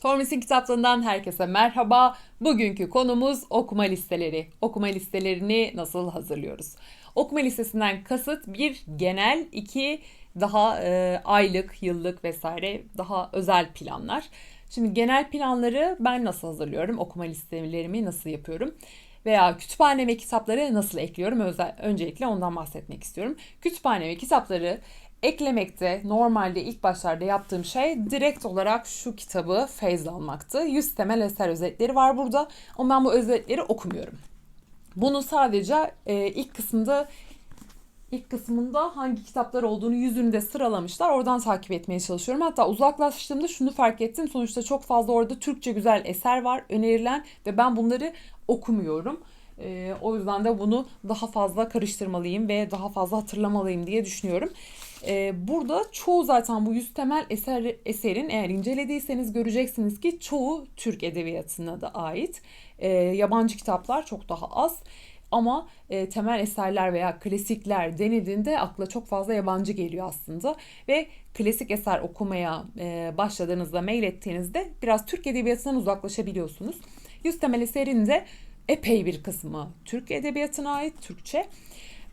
Tormis'in kitaplarından herkese merhaba. Bugünkü konumuz okuma listeleri. Okuma listelerini nasıl hazırlıyoruz? Okuma listesinden kasıt bir genel, iki daha e, aylık, yıllık vesaire daha özel planlar. Şimdi genel planları ben nasıl hazırlıyorum? Okuma listelerimi nasıl yapıyorum? Veya kütüphane ve kitapları nasıl ekliyorum? Özel, öncelikle ondan bahsetmek istiyorum. Kütüphane ve kitapları eklemekte normalde ilk başlarda yaptığım şey direkt olarak şu kitabı feyz almaktı. 100 temel eser özetleri var burada ama ben bu özetleri okumuyorum. Bunu sadece e, ilk kısımda ilk kısmında hangi kitaplar olduğunu yüzünü de sıralamışlar. Oradan takip etmeye çalışıyorum. Hatta uzaklaştığımda şunu fark ettim. Sonuçta çok fazla orada Türkçe güzel eser var önerilen ve ben bunları okumuyorum. E, o yüzden de bunu daha fazla karıştırmalıyım ve daha fazla hatırlamalıyım diye düşünüyorum. E, burada çoğu zaten bu yüz temel eser, eserin eğer incelediyseniz göreceksiniz ki çoğu Türk edebiyatına da ait. E, yabancı kitaplar çok daha az. Ama e, temel eserler veya klasikler denildiğinde akla çok fazla yabancı geliyor aslında. Ve klasik eser okumaya e, başladığınızda, mail ettiğinizde biraz Türk edebiyatından uzaklaşabiliyorsunuz. Yüz temel eserin de epey bir kısmı Türk edebiyatına ait, Türkçe.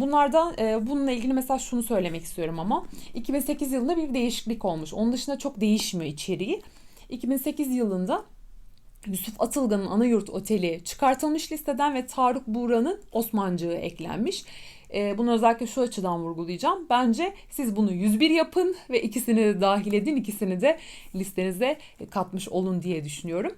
Bunlardan e, bununla ilgili mesela şunu söylemek istiyorum ama 2008 yılında bir değişiklik olmuş. Onun dışında çok değişmiyor içeriği. 2008 yılında Yusuf Atılgan'ın Anayurt Oteli çıkartılmış listeden ve Tarık Buğra'nın Osmancığı eklenmiş. E, bunu özellikle şu açıdan vurgulayacağım. Bence siz bunu 101 yapın ve ikisini de dahil edin, ikisini de listenize katmış olun diye düşünüyorum.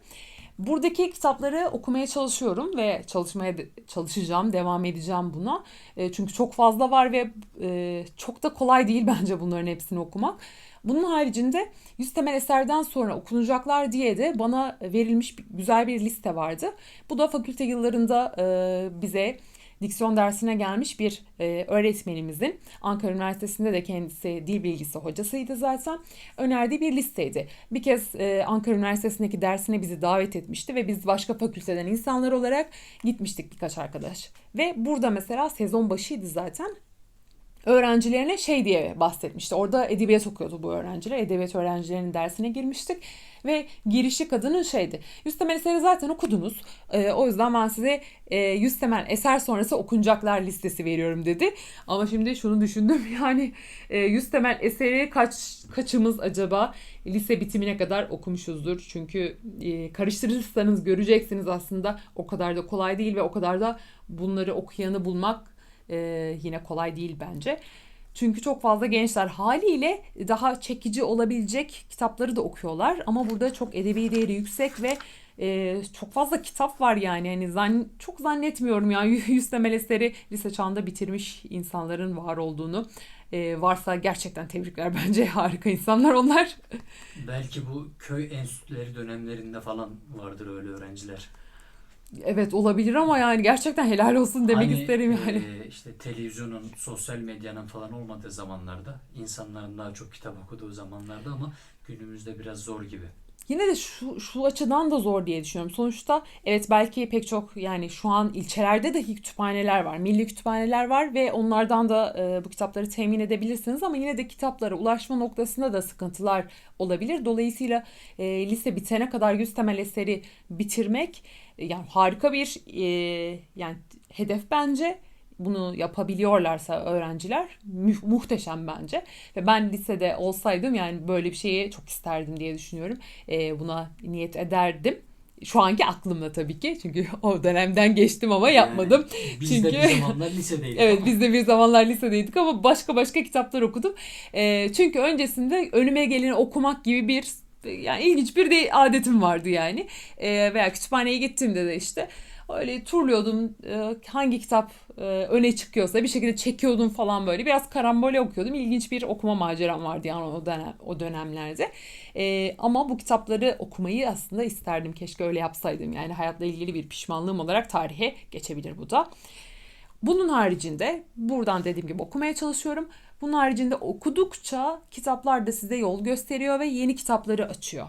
Buradaki kitapları okumaya çalışıyorum ve çalışmaya çalışacağım, devam edeceğim buna. E, çünkü çok fazla var ve e, çok da kolay değil bence bunların hepsini okumak. Bunun haricinde yüz temel eserden sonra okunacaklar diye de bana verilmiş güzel bir liste vardı. Bu da fakülte yıllarında e, bize diksiyon dersine gelmiş bir e, öğretmenimizin Ankara Üniversitesi'nde de kendisi dil bilgisi hocasıydı zaten önerdiği bir listeydi. Bir kez e, Ankara Üniversitesi'ndeki dersine bizi davet etmişti ve biz başka fakülteden insanlar olarak gitmiştik birkaç arkadaş. Ve burada mesela sezon başıydı zaten öğrencilerine şey diye bahsetmişti. Orada edebiyat okuyordu bu öğrenciler. Edebiyat öğrencilerinin dersine girmiştik. Ve girişi kadının şeydi. Yüz temel eseri zaten okudunuz. Ee, o yüzden ben size e, yüz eser sonrası okunacaklar listesi veriyorum dedi. Ama şimdi şunu düşündüm. Yani e, yüz eseri kaç kaçımız acaba lise bitimine kadar okumuşuzdur. Çünkü e, karıştırırsanız göreceksiniz aslında o kadar da kolay değil ve o kadar da bunları okuyanı bulmak e, yine kolay değil bence. Çünkü çok fazla gençler haliyle daha çekici olabilecek kitapları da okuyorlar. Ama burada çok edebi değeri yüksek ve e, çok fazla kitap var yani. Hani zan, çok zannetmiyorum ya yüz temel eseri lise çağında bitirmiş insanların var olduğunu. E, varsa gerçekten tebrikler bence harika insanlar onlar. Belki bu köy enstitüleri dönemlerinde falan vardır öyle öğrenciler. Evet olabilir ama yani gerçekten helal olsun demek Hani, isterim yani. e, işte televizyonun, sosyal medyanın falan olmadığı zamanlarda, insanların daha çok kitap okuduğu zamanlarda ama günümüzde biraz zor gibi. Yine de şu, şu açıdan da zor diye düşünüyorum. Sonuçta evet belki pek çok yani şu an ilçelerde dahi kütüphaneler var. Milli kütüphaneler var ve onlardan da e, bu kitapları temin edebilirsiniz ama yine de kitaplara ulaşma noktasında da sıkıntılar olabilir. Dolayısıyla e, lise bitene kadar yüz temel eseri bitirmek e, yani harika bir e, yani hedef bence bunu yapabiliyorlarsa öğrenciler mu- muhteşem bence. Ve ben lisede olsaydım yani böyle bir şeyi çok isterdim diye düşünüyorum. E, buna niyet ederdim. Şu anki aklımda tabii ki. Çünkü o dönemden geçtim ama yapmadım. Yani biz Çünkü- de bir zamanlar lisedeydik Evet ama biz de bir zamanlar lisedeydik ama başka başka kitaplar okudum. E, çünkü öncesinde önüme geleni okumak gibi bir yani ilginç bir de adetim vardı yani. E, veya kütüphaneye gittiğimde de işte öyle turluyordum e, hangi kitap e, öne çıkıyorsa bir şekilde çekiyordum falan böyle biraz karambole okuyordum ilginç bir okuma maceram vardı yani o dönem o dönemlerde E, ama bu kitapları okumayı aslında isterdim keşke öyle yapsaydım yani hayatla ilgili bir pişmanlığım olarak tarihe geçebilir bu da. Bunun haricinde buradan dediğim gibi okumaya çalışıyorum. Bunun haricinde okudukça kitaplar da size yol gösteriyor ve yeni kitapları açıyor.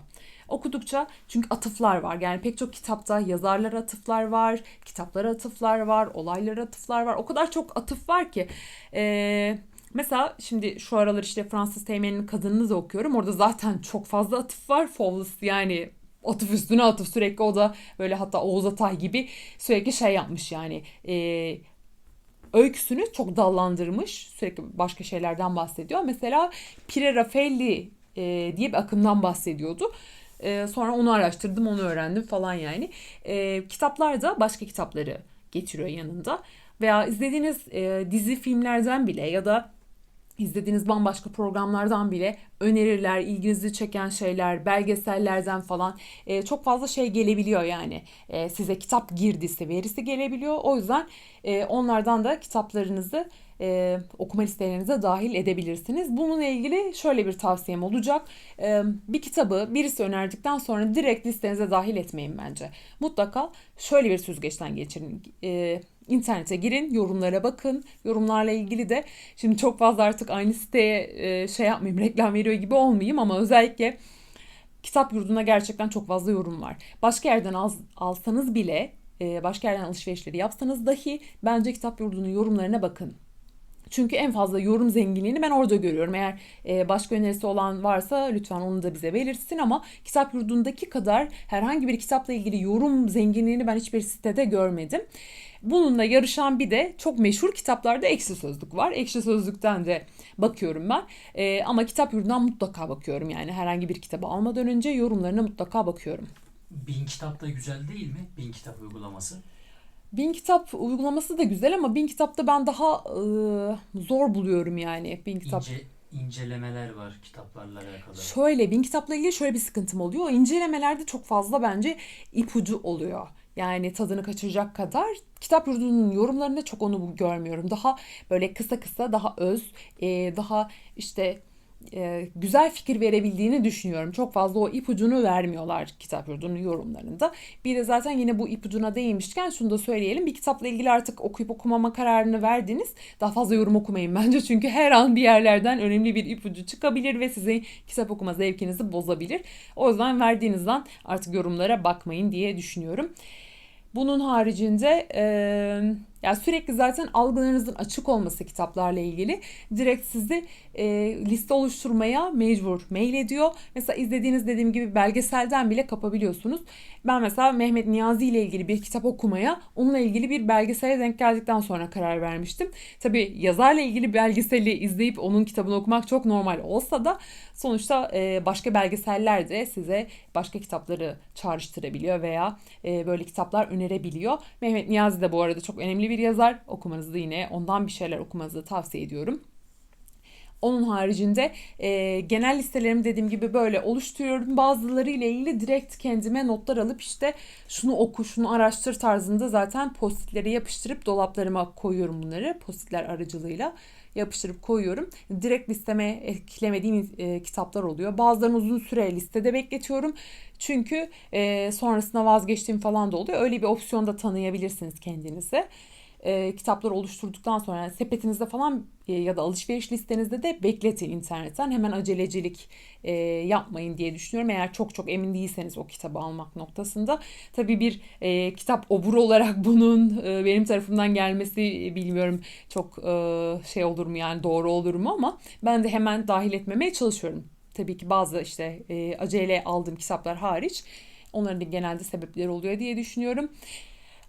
Okudukça çünkü atıflar var. Yani pek çok kitapta yazarlara atıflar var, kitaplara atıflar var, olaylara atıflar var. O kadar çok atıf var ki. Ee, mesela şimdi şu aralar işte Fransız Teğmen'in Kadınını okuyorum. Orada zaten çok fazla atıf var. Fawless yani atıf üstüne atıf sürekli o da böyle hatta Oğuz Atay gibi sürekli şey yapmış yani e, öyküsünü çok dallandırmış sürekli başka şeylerden bahsediyor. Mesela Pire Raffaelli e, diye bir akımdan bahsediyordu. E, sonra onu araştırdım onu öğrendim falan yani. E, kitaplarda başka kitapları getiriyor yanında veya izlediğiniz e, dizi filmlerden bile ya da izlediğiniz bambaşka programlardan bile öneriler, ilginizi çeken şeyler, belgesellerden falan e, çok fazla şey gelebiliyor yani. E, size kitap girdisi, verisi gelebiliyor. O yüzden e, onlardan da kitaplarınızı e, okuma listelerinize dahil edebilirsiniz. Bununla ilgili şöyle bir tavsiyem olacak. E, bir kitabı birisi önerdikten sonra direkt listenize dahil etmeyin bence. Mutlaka şöyle bir süzgeçten geçirin. E, internete girin, yorumlara bakın. Yorumlarla ilgili de şimdi çok fazla artık aynı siteye e, şey yapmayayım, reklam veriyor gibi olmayayım ama özellikle kitap yurduna gerçekten çok fazla yorum var. Başka yerden al, alsanız bile, e, başka yerden alışverişleri yapsanız dahi bence kitap yurdunun yorumlarına bakın. Çünkü en fazla yorum zenginliğini ben orada görüyorum. Eğer e, başka önerisi olan varsa lütfen onu da bize belirtsin ama kitap yurdundaki kadar herhangi bir kitapla ilgili yorum zenginliğini ben hiçbir sitede görmedim. Bununla yarışan bir de çok meşhur kitaplarda ekşi sözlük var. Ekşi sözlükten de bakıyorum ben. E, ama kitap yurdundan mutlaka bakıyorum. Yani herhangi bir kitabı almadan önce yorumlarına mutlaka bakıyorum. Bin kitap da güzel değil mi? Bin kitap uygulaması. Bin kitap uygulaması da güzel ama bin kitapta ben daha e, zor buluyorum yani. Bin kitap. İnce, incelemeler var kitaplarla alakalı. Şöyle bin kitapla ilgili şöyle bir sıkıntım oluyor. O incelemelerde çok fazla bence ipucu oluyor. Yani tadını kaçıracak kadar kitap yurdunun yorumlarında çok onu görmüyorum. Daha böyle kısa kısa, daha öz, e, daha işte e, güzel fikir verebildiğini düşünüyorum. Çok fazla o ipucunu vermiyorlar kitap yurdunun yorumlarında. Bir de zaten yine bu ipucuna değinmişken şunu da söyleyelim. Bir kitapla ilgili artık okuyup okumama kararını verdiniz. Daha fazla yorum okumayın bence. Çünkü her an bir yerlerden önemli bir ipucu çıkabilir ve sizin kitap okuma zevkinizi bozabilir. O yüzden verdiğinizden artık yorumlara bakmayın diye düşünüyorum. Bunun haricinde e, yani sürekli zaten algılarınızın açık olması kitaplarla ilgili direkt sizi e, liste oluşturmaya mecbur mail ediyor. Mesela izlediğiniz dediğim gibi belgeselden bile kapabiliyorsunuz. Ben mesela Mehmet Niyazi ile ilgili bir kitap okumaya onunla ilgili bir belgesele denk geldikten sonra karar vermiştim. Tabi yazarla ilgili belgeseli izleyip onun kitabını okumak çok normal olsa da sonuçta e, başka belgeseller de size başka kitapları çağrıştırabiliyor veya e, böyle kitaplar önerebiliyor. Mehmet Niyazi de bu arada çok önemli bir yazar. Okumanızı yine ondan bir şeyler okumanızı tavsiye ediyorum. Onun haricinde e, genel listelerimi dediğim gibi böyle oluşturuyorum. Bazıları ile ilgili direkt kendime notlar alıp işte şunu oku, şunu araştır tarzında zaten postitleri yapıştırıp dolaplarıma koyuyorum bunları postitler aracılığıyla yapıştırıp koyuyorum. Direkt listeme eklemediğim e, kitaplar oluyor. Bazılarını uzun süre listede bekletiyorum. Çünkü e, sonrasında vazgeçtiğim falan da oluyor. Öyle bir opsiyon da tanıyabilirsiniz kendinize e, kitaplar oluşturduktan sonra yani sepetinizde falan e, ya da alışveriş listenizde de bekletin internetten. Hemen acelecilik e, yapmayın diye düşünüyorum. Eğer çok çok emin değilseniz o kitabı almak noktasında. Tabii bir e, kitap oburu olarak bunun e, benim tarafımdan gelmesi e, bilmiyorum çok e, şey olur mu yani doğru olur mu ama ben de hemen dahil etmemeye çalışıyorum. Tabii ki bazı işte e, acele aldığım kitaplar hariç onların da genelde sebepleri oluyor diye düşünüyorum.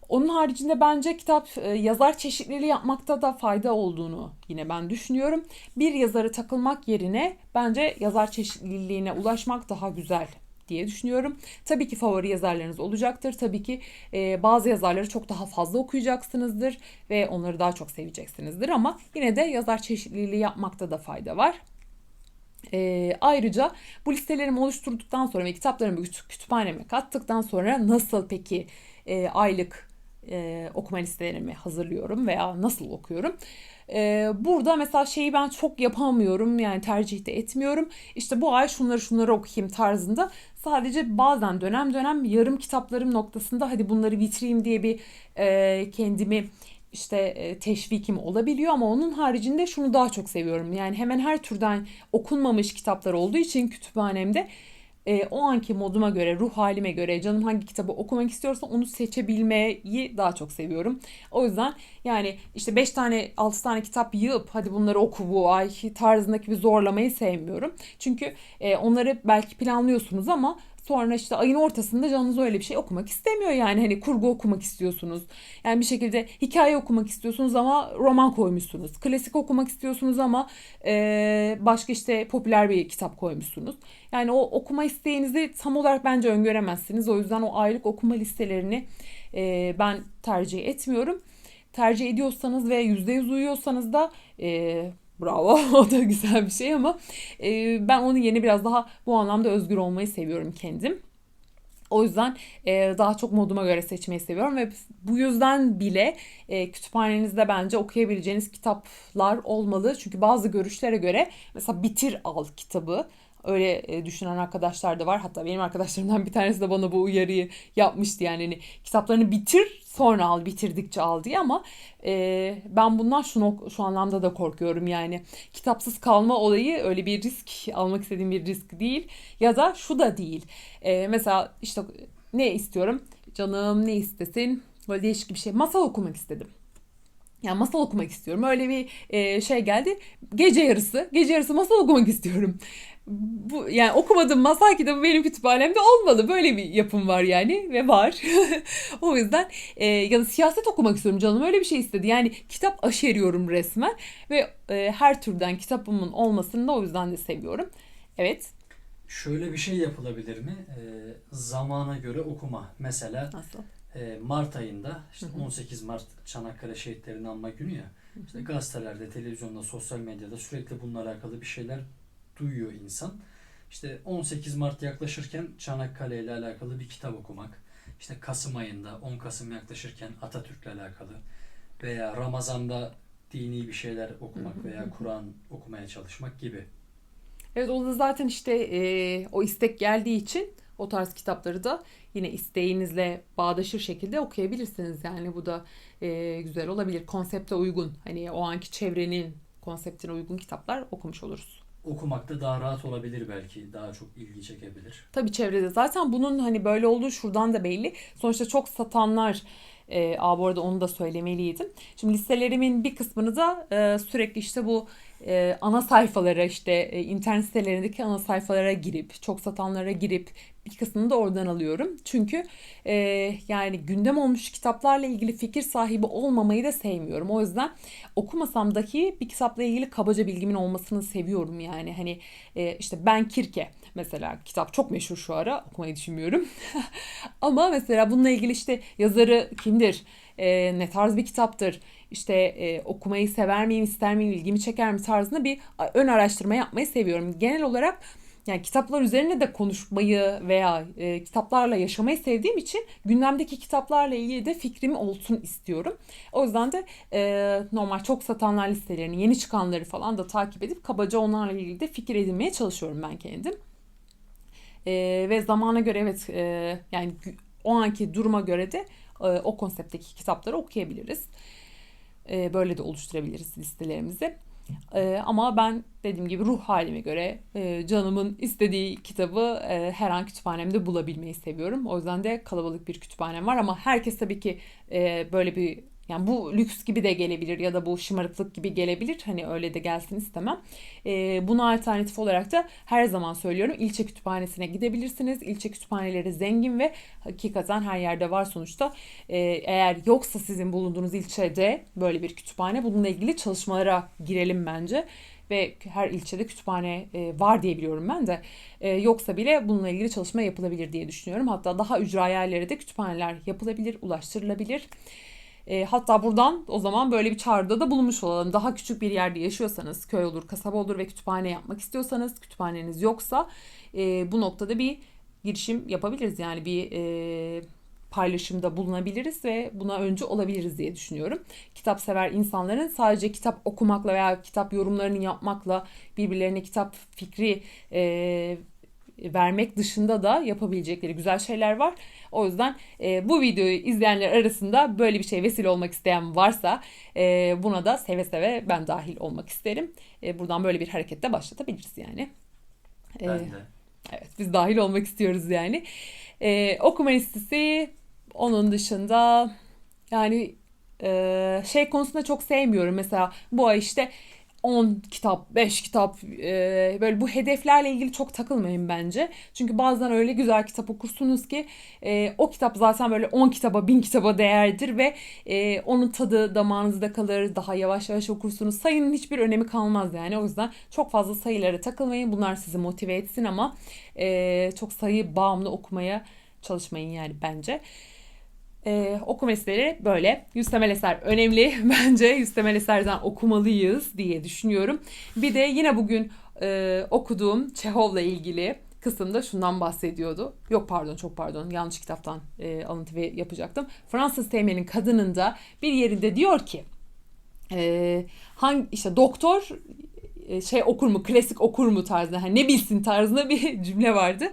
Onun haricinde bence kitap e, yazar çeşitliliği yapmakta da fayda olduğunu yine ben düşünüyorum. Bir yazarı takılmak yerine bence yazar çeşitliliğine ulaşmak daha güzel diye düşünüyorum. Tabii ki favori yazarlarınız olacaktır. Tabii ki e, bazı yazarları çok daha fazla okuyacaksınızdır ve onları daha çok seveceksinizdir ama yine de yazar çeşitliliği yapmakta da fayda var. E, ayrıca bu listelerimi oluşturduktan sonra ve kitaplarımı kütüphaneme kattıktan sonra nasıl peki e, aylık e, okuma listelerimi hazırlıyorum veya nasıl okuyorum. E, burada mesela şeyi ben çok yapamıyorum yani tercih de etmiyorum. İşte bu ay şunları şunları okuyayım tarzında sadece bazen dönem dönem yarım kitaplarım noktasında hadi bunları bitireyim diye bir e, kendimi işte e, teşvikim olabiliyor ama onun haricinde şunu daha çok seviyorum. Yani hemen her türden okunmamış kitaplar olduğu için kütüphanemde e, o anki moduma göre, ruh halime göre canım hangi kitabı okumak istiyorsa onu seçebilmeyi daha çok seviyorum. O yüzden yani işte 5 tane 6 tane kitap yığıp hadi bunları oku bu ay tarzındaki bir zorlamayı sevmiyorum. Çünkü e, onları belki planlıyorsunuz ama Sonra işte ayın ortasında canınız öyle bir şey okumak istemiyor yani hani kurgu okumak istiyorsunuz. Yani bir şekilde hikaye okumak istiyorsunuz ama roman koymuşsunuz. Klasik okumak istiyorsunuz ama e, başka işte popüler bir kitap koymuşsunuz. Yani o okuma isteğinizi tam olarak bence öngöremezsiniz. O yüzden o aylık okuma listelerini e, ben tercih etmiyorum. Tercih ediyorsanız ve %100 uyuyorsanız da e, bravo o da güzel bir şey ama e, ben onun yerine biraz daha bu anlamda özgür olmayı seviyorum kendim. O yüzden e, daha çok moduma göre seçmeyi seviyorum ve bu yüzden bile e, kütüphanenizde bence okuyabileceğiniz kitaplar olmalı. Çünkü bazı görüşlere göre mesela bitir al kitabı öyle e, düşünen arkadaşlar da var. Hatta benim arkadaşlarımdan bir tanesi de bana bu uyarıyı yapmıştı. Yani hani kitaplarını bitir sonra al bitirdikçe al diye. Ama e, ben bundan şu, şu anlamda da korkuyorum. Yani kitapsız kalma olayı öyle bir risk almak istediğim bir risk değil. Ya da şu da değil. E, mesela işte ne istiyorum? Canım ne istesin? Böyle değişik bir şey. Masal okumak istedim. Yani masal okumak istiyorum. Öyle bir e, şey geldi. Gece yarısı, gece yarısı masal okumak istiyorum. Bu yani okumadığım masal kitabı benim kütüphanemde olmalı. Böyle bir yapım var yani ve var. o yüzden e, ya da siyaset okumak istiyorum canım öyle bir şey istedi. Yani kitap aşeriyorum resmen ve e, her türden kitabımın olmasını da o yüzden de seviyorum. Evet. Şöyle bir şey yapılabilir mi? E, zamana göre okuma. Mesela Nasıl? e, Mart ayında işte Hı hı. 18 Mart Çanakkale şehitlerini anma günü ya. İşte gazetelerde, televizyonda, sosyal medyada sürekli bununla alakalı bir şeyler duyuyor insan. İşte 18 Mart yaklaşırken Çanakkale ile alakalı bir kitap okumak. İşte Kasım ayında 10 Kasım yaklaşırken Atatürk'le alakalı veya Ramazan'da dini bir şeyler okumak veya Kur'an okumaya çalışmak gibi. Evet o da zaten işte e, o istek geldiği için o tarz kitapları da yine isteğinizle bağdaşır şekilde okuyabilirsiniz. Yani bu da e, güzel olabilir. Konsepte uygun hani o anki çevrenin konseptine uygun kitaplar okumuş oluruz. Okumakta daha rahat olabilir belki. Daha çok ilgi çekebilir. Tabii çevrede zaten bunun hani böyle olduğu şuradan da belli. Sonuçta çok satanlar e, aa bu arada onu da söylemeliydim. Şimdi listelerimin bir kısmını da e, sürekli işte bu e, ana sayfalara işte e, internet sitelerindeki ana sayfalara girip çok satanlara girip bir kısmını da oradan alıyorum. Çünkü e, yani gündem olmuş kitaplarla ilgili fikir sahibi olmamayı da sevmiyorum. O yüzden okumasam dahi bir kitapla ilgili kabaca bilgimin olmasını seviyorum yani. Hani e, işte Ben Kirke mesela kitap çok meşhur şu ara okumayı düşünmüyorum. Ama mesela bununla ilgili işte yazarı kimdir? E, ne tarz bir kitaptır? işte e, okumayı sever miyim, ister miyim, ilgimi çeker mi tarzında bir ön araştırma yapmayı seviyorum. Genel olarak yani kitaplar üzerine de konuşmayı veya e, kitaplarla yaşamayı sevdiğim için gündemdeki kitaplarla ilgili de fikrim olsun istiyorum. O yüzden de e, normal çok satanlar listelerini, yeni çıkanları falan da takip edip kabaca onlarla ilgili de fikir edinmeye çalışıyorum ben kendim. E, ve zamana göre evet e, yani o anki duruma göre de e, o konseptteki kitapları okuyabiliriz. E, böyle de oluşturabiliriz listelerimizi. E, ama ben dediğim gibi ruh halime göre e, canımın istediği kitabı e, her an kütüphanemde bulabilmeyi seviyorum. O yüzden de kalabalık bir kütüphanem var ama herkes tabii ki e, böyle bir yani bu lüks gibi de gelebilir ya da bu şımarıklık gibi gelebilir. Hani öyle de gelsin istemem. E, buna alternatif olarak da her zaman söylüyorum ilçe kütüphanesine gidebilirsiniz. İlçe kütüphaneleri zengin ve hakikaten her yerde var sonuçta. E, eğer yoksa sizin bulunduğunuz ilçede böyle bir kütüphane bununla ilgili çalışmalara girelim bence ve her ilçede kütüphane e, var diye biliyorum ben de. E, yoksa bile bununla ilgili çalışma yapılabilir diye düşünüyorum. Hatta daha ücra yerlere de kütüphaneler yapılabilir, ulaştırılabilir. E, hatta buradan o zaman böyle bir çağrıda da bulunmuş olalım. Daha küçük bir yerde yaşıyorsanız, köy olur, kasaba olur ve kütüphane yapmak istiyorsanız, kütüphaneniz yoksa e, bu noktada bir girişim yapabiliriz. Yani bir e, paylaşımda bulunabiliriz ve buna öncü olabiliriz diye düşünüyorum. Kitap sever insanların sadece kitap okumakla veya kitap yorumlarını yapmakla birbirlerine kitap fikri e, vermek dışında da yapabilecekleri güzel şeyler var. O yüzden e, bu videoyu izleyenler arasında böyle bir şey vesile olmak isteyen varsa e, buna da seve seve ben dahil olmak isterim. E, buradan böyle bir harekette başlatabiliriz yani. Ben de. Evet biz dahil olmak istiyoruz yani. E, okuma listesi onun dışında yani e, şey konusunda çok sevmiyorum. Mesela bu ay işte 10 kitap, 5 kitap e, böyle bu hedeflerle ilgili çok takılmayın bence. Çünkü bazen öyle güzel kitap okursunuz ki e, o kitap zaten böyle 10 kitaba, 1000 kitaba değerdir ve e, onun tadı damağınızda kalır. Daha yavaş yavaş okursunuz. Sayının hiçbir önemi kalmaz yani. O yüzden çok fazla sayılara takılmayın. Bunlar sizi motive etsin ama e, çok sayı bağımlı okumaya çalışmayın yani bence. Ee, okuma listeleri böyle. Yüz temel eser önemli. Bence yüz temel eserden okumalıyız diye düşünüyorum. Bir de yine bugün e, okuduğum Çehov'la ilgili kısımda şundan bahsediyordu. Yok pardon çok pardon yanlış kitaptan e, alıntı yapacaktım. Fransız teğmenin kadınında bir yerinde diyor ki e, hangi işte doktor e, şey okur mu klasik okur mu tarzında hani ne bilsin tarzında bir cümle vardı.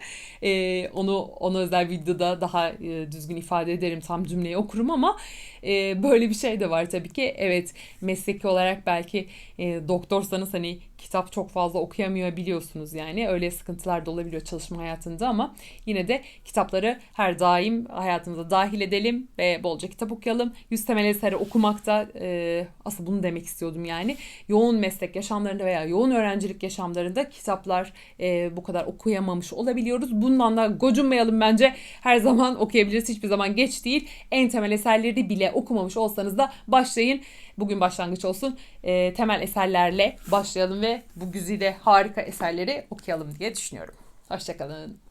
E, onu ona özel videoda daha e, düzgün ifade ederim tam cümleyi okurum ama e, böyle bir şey de var tabii ki. Evet mesleki olarak belki e, doktorsanız hani kitap çok fazla okuyamıyor biliyorsunuz yani öyle sıkıntılar da olabiliyor çalışma hayatında ama yine de kitapları her daim hayatımıza dahil edelim ve bolca kitap okuyalım. Yüz temel eseri okumakta e, asıl bunu demek istiyordum yani yoğun meslek yaşamlarında veya yoğun öğrencilik yaşamlarında kitaplar e, bu kadar okuyamamış olabiliyoruz. Bundan da gocunmayalım bence her zaman okuyabiliriz hiçbir zaman geç değil. En temel eserleri bile okumamış olsanız da başlayın. Bugün başlangıç olsun. E, temel eserlerle başlayalım ve bu güzide harika eserleri okuyalım diye düşünüyorum. Hoşçakalın.